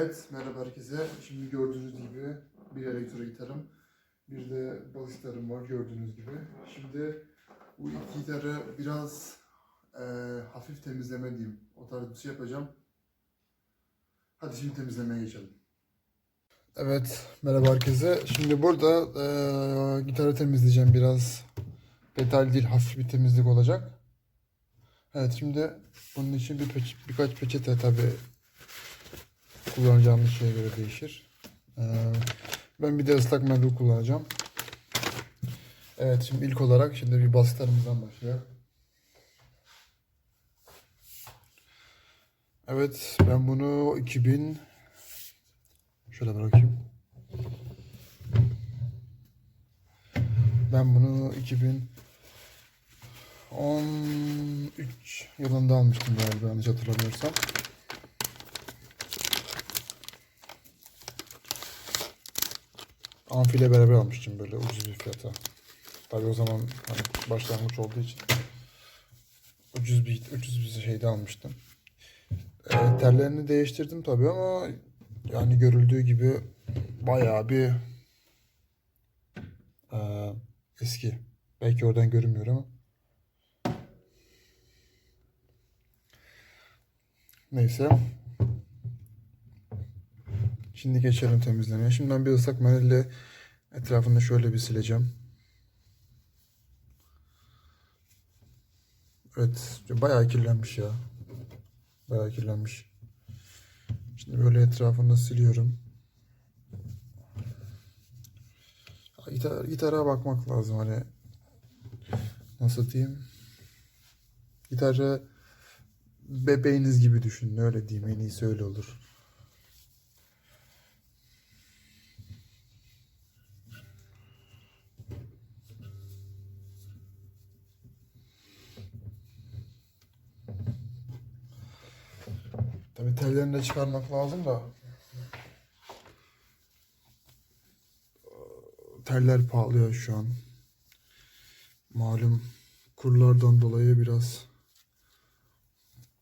Evet, merhaba herkese. Şimdi gördüğünüz gibi bir elektro gitarım, bir de bas gitarım var gördüğünüz gibi. Şimdi bu iki gitarı biraz eee, hafif temizleme diyeyim. O tarz bir şey yapacağım. Hadi şimdi temizlemeye geçelim. Evet, merhaba herkese. Şimdi burada eee, gitarı temizleyeceğim biraz. Detaylı değil, hafif bir temizlik olacak. Evet, şimdi bunun için bir peç- birkaç peçete tabii kullanacağımız şeye göre değişir. Ee, ben bir de ıslak mendil kullanacağım. Evet şimdi ilk olarak şimdi bir basitlerimizden başlayalım. Evet ben bunu 2000 şöyle bırakayım. Ben bunu 2013 yılında almıştım galiba yanlış hatırlamıyorsam. Amfi ile beraber almıştım böyle ucuz bir fiyata. Tabii o zaman hani başlangıç olduğu için ucuz bir ucuz bir şeyde almıştım. Ee, tellerini değiştirdim tabii ama yani görüldüğü gibi bayağı bir eee, eski. Belki oradan görünmüyor ama. Neyse. Şimdi geçelim temizlemeye. Şimdi ben bir ıslak mendille etrafını şöyle bir sileceğim. Evet, bayağı kirlenmiş ya. Bayağı kirlenmiş. Şimdi böyle etrafını siliyorum. Gitar, gitara bakmak lazım hani. Nasıl diyeyim? Gitarı bebeğiniz gibi düşünün. Öyle diyeyim. En iyisi öyle olur. Tabii tellerini de çıkarmak lazım da. Teller pahalı şu an. Malum kurlardan dolayı biraz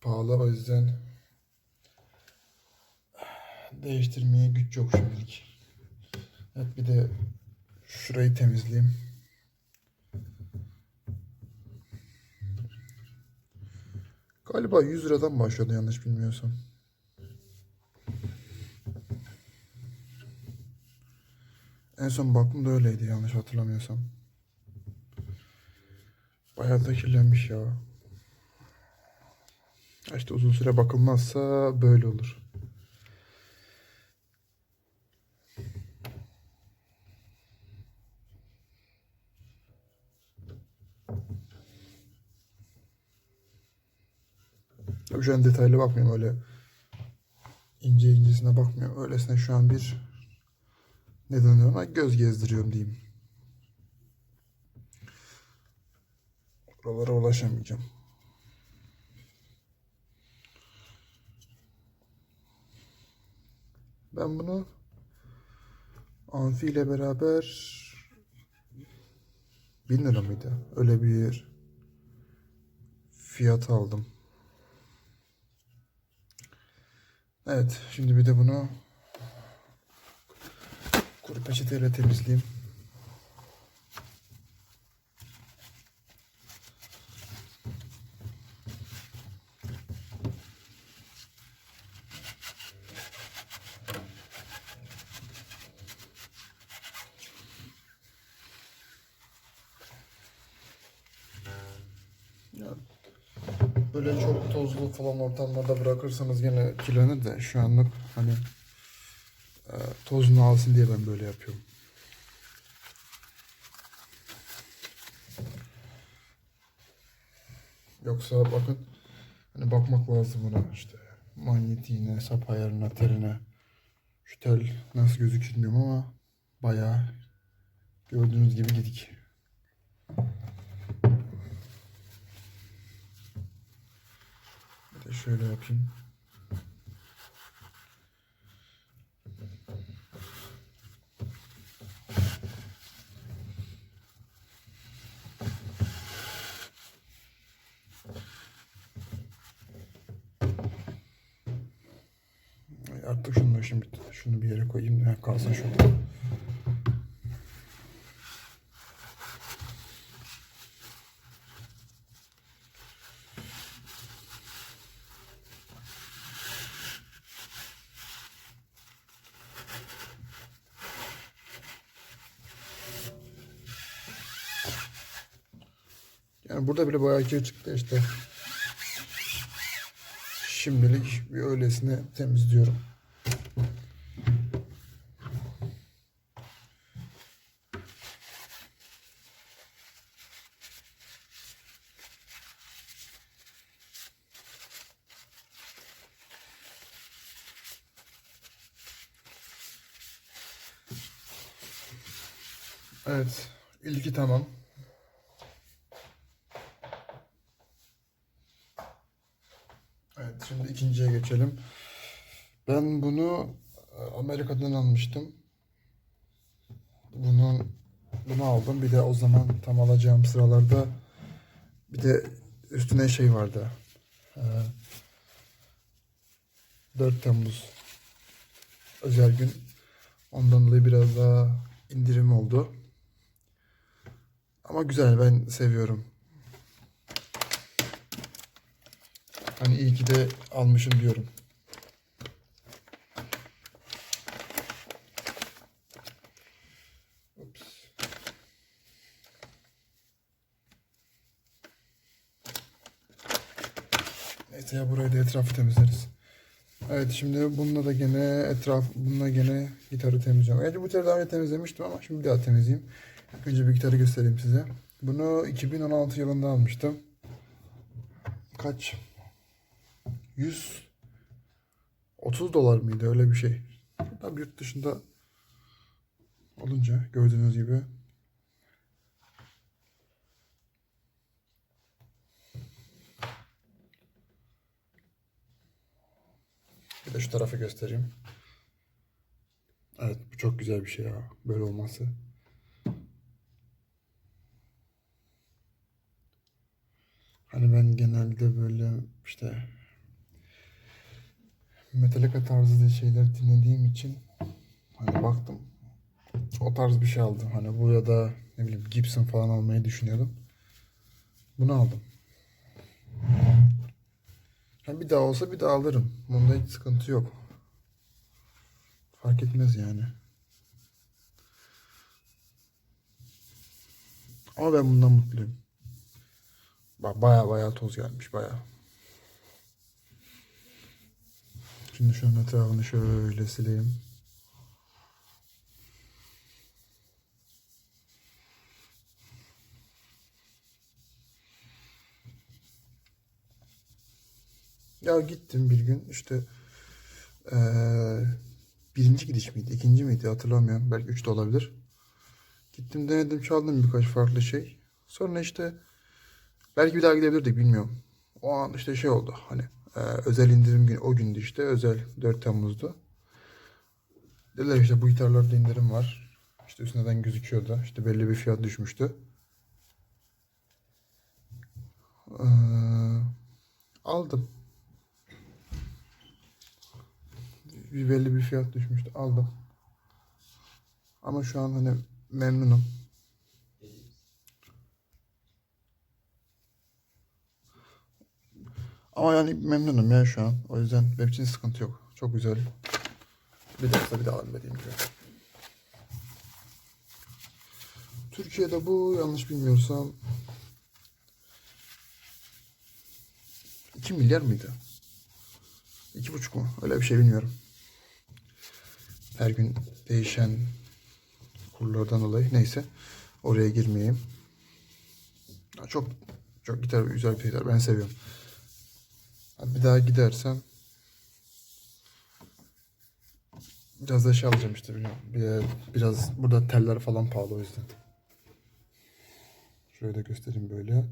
pahalı o yüzden değiştirmeye güç yok şimdilik. Evet bir de şurayı temizleyeyim. Galiba 100 liradan başlıyordu yanlış bilmiyorsam. En son baktığımda öyleydi yanlış hatırlamıyorsam. Bayağı da kirlenmiş ya. İşte uzun süre bakılmazsa böyle olur. Tabii şu an detaylı bakmıyorum öyle ince incesine bakmıyorum. Öylesine şu an bir ne denir ona göz gezdiriyorum diyeyim. Oralara ulaşamayacağım. Ben bunu Amfi ile beraber 1000 lira mıydı? Öyle bir fiyat aldım. Evet, şimdi bir de bunu kuru peçeteyle temizleyeyim. Böyle çok tozlu falan ortamlarda bırakırsanız gene kirlenir de şu anlık hani tozunu alsın diye ben böyle yapıyorum. Yoksa bakın hani bakmak lazım buna işte manyetiğine, sap ayarına, teline. Şu tel nasıl gözükür bilmiyorum ama bayağı gördüğünüz gibi gidik. Bir de şöyle yapayım. Bitti. Şunu bir yere koyayım da kalsın şurada. Yani burada bile bayağı kir çıktı işte. Şimdilik bir öylesine temizliyorum. Evet, ilki tamam. Evet, şimdi ikinciye geçelim. Ben bunu e, Amerika'dan almıştım. Bunun bunu aldım. Bir de o zaman tam alacağım sıralarda bir de üstüne şey vardı. Ee, 4 Temmuz özel gün. Ondan dolayı biraz daha indirim oldu. Ama güzel ben seviyorum. Hani iyi ki de almışım diyorum. Ups. Neyse ya burayı da etrafı temizleriz. Evet şimdi bununla da gene etraf bununla gene gitarı temizliyorum. Önce bu gitarı daha önce temizlemiştim ama şimdi bir daha temizleyeyim. Önce bir gitarı göstereyim size. Bunu 2016 yılında almıştım. Kaç? 100 30 dolar mıydı öyle bir şey. Tabii yurt dışında olunca gördüğünüz gibi Bir de şu tarafı göstereyim. Evet bu çok güzel bir şey ya. Böyle olması. Hani ben genelde böyle işte Metallica tarzı şeyler dinlediğim için hani baktım o tarz bir şey aldım. Hani bu ya da ne bileyim Gibson falan almayı düşünüyordum. Bunu aldım. Ha bir daha olsa bir daha alırım. Bunda hiç sıkıntı yok. Fark etmez yani. Ama ben bundan mutluyum. Baya baya toz gelmiş baya. Şimdi şunun etrafını şöyle sileyim. Ya gittim bir gün işte eee, birinci gidiş miydi, ikinci miydi hatırlamıyorum. Belki üç de olabilir. Gittim denedim çaldım birkaç farklı şey. Sonra işte belki bir daha gidebilirdik bilmiyorum. O an işte şey oldu hani eee, özel indirim günü o gündü işte özel 4 Temmuz'du. Dediler işte bu gitarlarda indirim var. İşte üstünden gözüküyordu. İşte belli bir fiyat düşmüştü. Eee, aldım. bir belli bir fiyat düşmüştü. Aldım. Ama şu an hani memnunum. Ama yani memnunum ya şu an. O yüzden benim için sıkıntı yok. Çok güzel. Bir dakika bir daha alayım dediğim. Türkiye'de bu yanlış bilmiyorsam 2 milyar mıydı? İki buçuk mu? Öyle bir şey bilmiyorum. Her gün değişen kurlardan dolayı. Neyse. Oraya girmeyeyim. Çok çok gitar güzel bir gitar. Ben seviyorum. Bir daha gidersem biraz da şey alacağım işte biliyorum. Bir, biraz burada teller falan pahalı o yüzden. Şöyle de göstereyim böyle.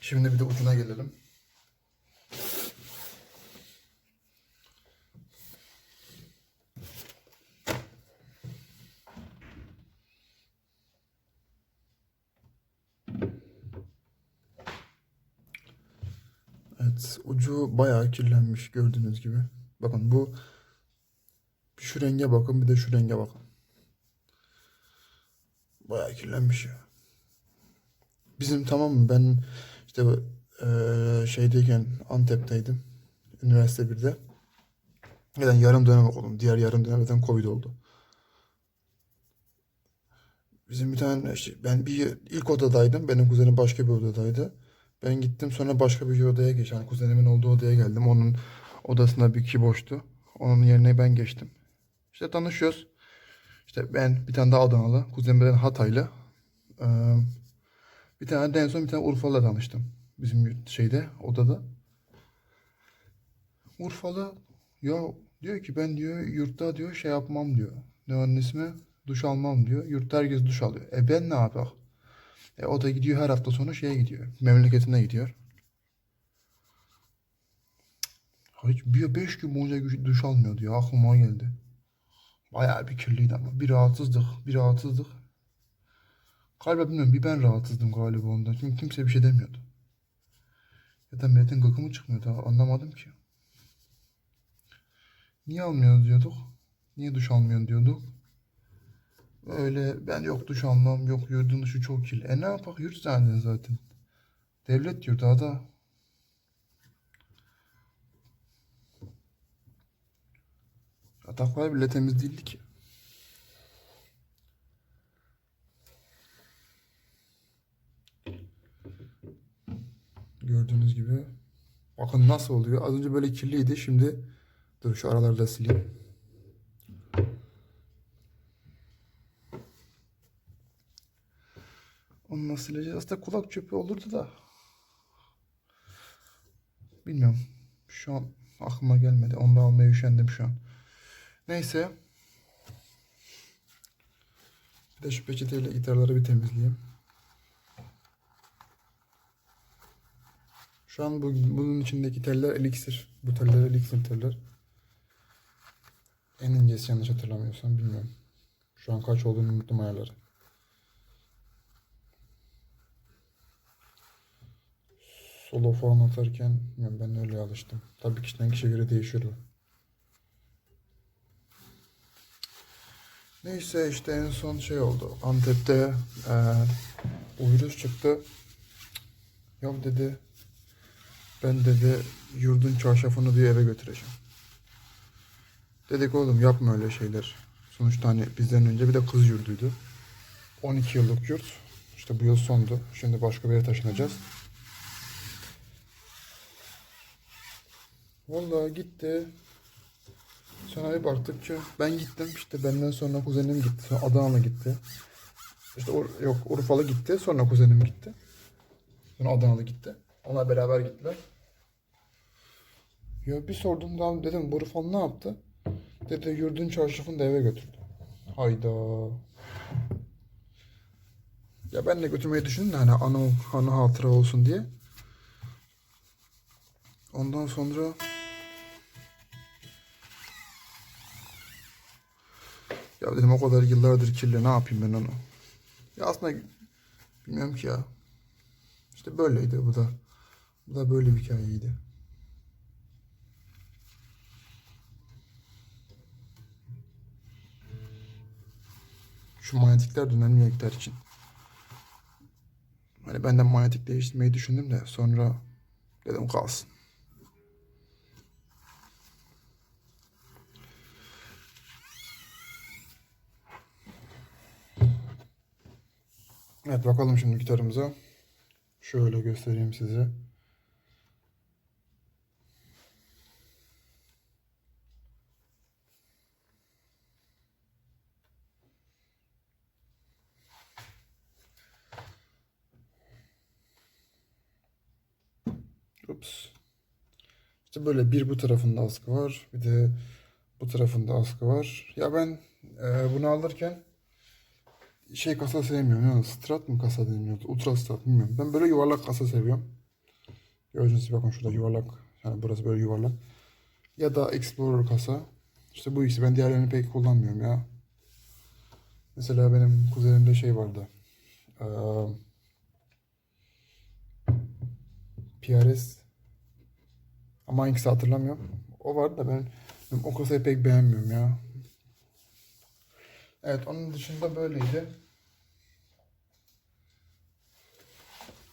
Şimdi bir de ucuna gelelim. Evet Evet, ucu bayağı kirlenmiş gördüğünüz gibi. Bakın bu şu renge bakın bir de şu renge bakın. Bayağı kirlenmiş ya. Bizim tamam mı ben işte eee, şeydeyken Antep'teydim. Üniversite 1'de. Yani yarım dönem okudum. Diğer yarım dönemden Covid oldu. Bizim bir tane işte ben bir ilk odadaydım. Benim kuzenim başka bir odadaydı. Ben gittim sonra başka bir odaya geçtim. Yani kuzenimin olduğu odaya geldim. Onun odasında bir kişi boştu. Onun yerine ben geçtim. İşte tanışıyoruz. İşte ben bir tane daha Adanalı. Kuzenim tane Hataylı. Ee, bir tane de en son bir tane Urfalı'la tanıştım. Bizim şeyde odada. Urfalı ya diyor ki ben diyor yurtta diyor şey yapmam diyor. Ne onun ismi? Duş almam diyor. Yurtta herkes duş alıyor. E ben ne yapayım? E o da gidiyor her hafta sonu şeye gidiyor. Memleketine gidiyor. Hiç bir beş gün boyunca duş almıyor diyor. Aklıma geldi. Bayağı bir kirliydi ama. Bir rahatsızlık, bir rahatsızlık. Galiba bilmiyorum bir ben rahatsızdım galiba ondan. Çünkü kimse bir şey demiyordu. Ya da milletin gıkı mı çıkmıyordu anlamadım ki. Niye almıyoruz diyorduk. Niye duş almıyorsun diyorduk. Öyle ben yok duş almam yok yurdun dışı çok kirli. E ne yapak yurt zaten zaten. Devlet yurdu ada. Yataklar bile temiz değildi ki. Gördüğünüz gibi. Bakın nasıl oluyor. Az önce böyle kirliydi. Şimdi dur şu araları da sileyim. Sileceğiz? Aslında kulak çöpü olurdu da. Bilmiyorum. Şu an aklıma gelmedi. Onu da almaya üşendim şu an. Neyse. Bir de şu peçeteyle gitarları bir temizleyeyim. Şu an bu, bunun içindeki teller eliksir. Bu teller eliksir teller. En incesi yanlış hatırlamıyorsam bilmiyorum. Şu an kaç olduğunu unuttum ayarları. Solo falan atarken ben öyle alıştım. Tabii kişiden kişiye göre değişiyor. Neyse işte en son şey oldu. Antep'te o virüs çıktı. Ya dedi ben dedi yurdun çarşafını bir eve götüreceğim. Dedik oğlum yapma öyle şeyler. Sonuçta hani bizden önce bir de kız yurduydu. 12 yıllık yurt. İşte bu yıl sondu. Şimdi başka bir yere taşınacağız. Vallahi gitti. Sonra bir baktık ki ben gittim işte benden sonra kuzenim gitti. Sonra gitti. İşte Ur- yok Urfalı gitti. Sonra kuzenim gitti. Sonra Adanalı gitti. Onlar beraber gittiler. Ya bir sordum da dedim bu Urfalı ne yaptı? Dedi yurdun çarşafını da eve götürdü. Hayda. Ya ben de götürmeyi düşündüm de hani anı, anı hatıra olsun diye. Ondan sonra ya dedim o kadar yıllardır kirli ne yapayım ben onu. Ya aslında bilmiyorum ki ya. İşte böyleydi bu da. Bu da böyle bir hikayeydi. Şu manyetikler de önemli renkler için. Hani ben de manyetik değiştirmeyi düşündüm de sonra dedim kalsın. Evet bakalım şimdi gitarımıza. Şöyle göstereyim size. Ups. İşte böyle bir bu tarafında askı var. Bir de bu tarafında askı var. Ya ben e, bunu alırken şey kasa sevmiyorum. Yani strat mı kasa deniyordu? Ultra strat bilmiyorum. Ben böyle yuvarlak kasa seviyorum. Gördüğünüz gibi bakın şurada yuvarlak. Yani burası böyle yuvarlak. Ya da Explorer kasa. İşte bu ikisi. Ben diğerlerini pek kullanmıyorum ya. Mesela benim kuzenimde şey vardı. Eee PRS Ama hangisi hatırlamıyorum. O vardı da ben, ben o kasayı pek beğenmiyorum ya. Evet onun dışında böyleydi.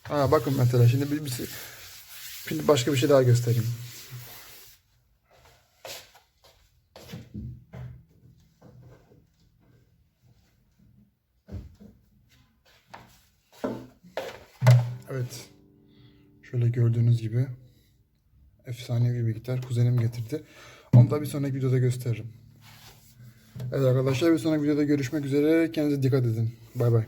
Ha bakın mesela şimdi bir, bir şimdi başka bir şey daha göstereyim. Evet. Şöyle gördüğünüz gibi efsanevi bir gitar kuzenim getirdi. Onu da bir sonraki videoda gösteririm. Evet arkadaşlar bir sonraki videoda görüşmek üzere. Kendinize dikkat edin. Bay bay.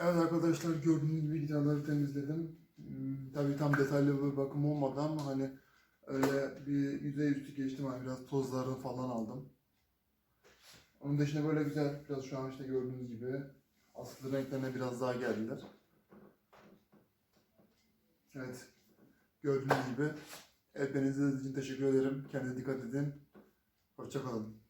Evet arkadaşlar gördüğünüz gibi gitarları temizledim. Hmm, Tabii tam detaylı bir bakım olmadı ama hani öyle bir yüzey üstü geçtim. Hani biraz tozlarını falan aldım. Onun dışında böyle güzel. Biraz şu an işte gördüğünüz gibi aslı renklerine biraz daha geldiler. Evet. Gördüğünüz gibi. Evet beni için teşekkür ederim. Kendinize dikkat edin. Hoşçakalın.